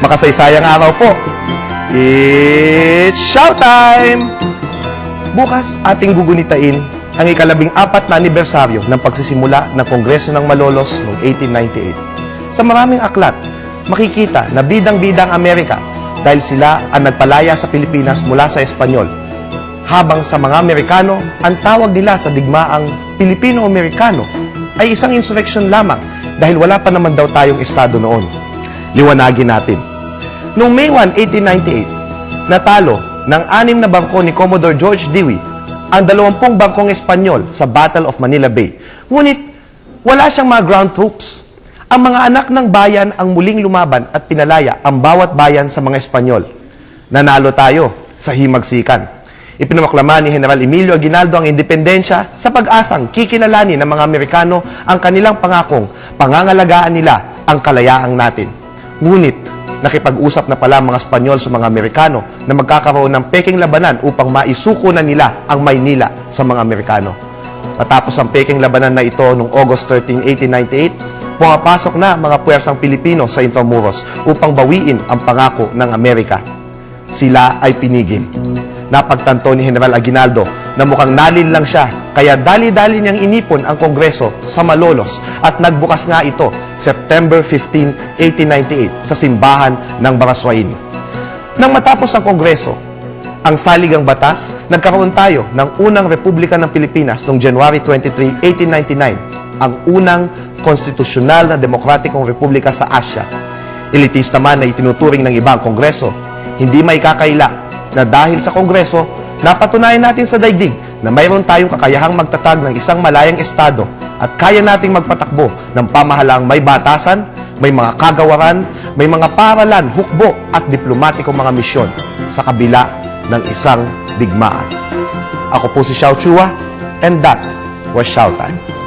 makasaysayang araw po. It's showtime! Bukas ating gugunitain ang ikalabing apat na anibersaryo ng pagsisimula ng Kongreso ng Malolos noong 1898. Sa maraming aklat, makikita na bidang-bidang Amerika dahil sila ang nagpalaya sa Pilipinas mula sa Espanyol. Habang sa mga Amerikano, ang tawag nila sa digmaang Pilipino-Amerikano ay isang insurrection lamang dahil wala pa naman daw tayong estado noon. Liwanagin natin. Noong May 1, 1898, natalo ng anim na bangko ni Commodore George Dewey ang dalawampung bangkong Espanyol sa Battle of Manila Bay. Ngunit, wala siyang mga ground troops. Ang mga anak ng bayan ang muling lumaban at pinalaya ang bawat bayan sa mga Espanyol. Nanalo tayo sa himagsikan. Ipinamaklama ni General Emilio Aguinaldo ang independensya sa pag-asang kikilalanin ng mga Amerikano ang kanilang pangakong pangangalagaan nila ang kalayaang natin. Ngunit, nakipag-usap na pala mga Espanyol sa mga Amerikano na magkakaroon ng peking labanan upang maisuko na nila ang Maynila sa mga Amerikano. Matapos ang peking labanan na ito noong August 13, 1898, pumapasok na mga puwersang Pilipino sa Intramuros upang bawiin ang pangako ng Amerika. Sila ay pinigil. Napagtanto ni General Aguinaldo na mukhang nalin lang siya kaya dali-dali niyang inipon ang Kongreso sa Malolos at nagbukas nga ito September 15, 1898 sa simbahan ng Baraswain. Nang matapos ang Kongreso, ang saligang batas, nagkaroon tayo ng unang Republika ng Pilipinas noong January 23, 1899, ang unang konstitusyonal na demokratikong republika sa Asya. Elitist naman na itinuturing ng ibang kongreso, hindi may kakaila na dahil sa kongreso, napatunayan natin sa daigdig na mayroon tayong kakayahang magtatag ng isang malayang estado at kaya nating magpatakbo ng pamahalaang may batasan, may mga kagawaran, may mga paralan, hukbo at diplomatikong mga misyon sa kabila ng isang digmaan. Ako po si Xiao Chua and that was Xiao Time.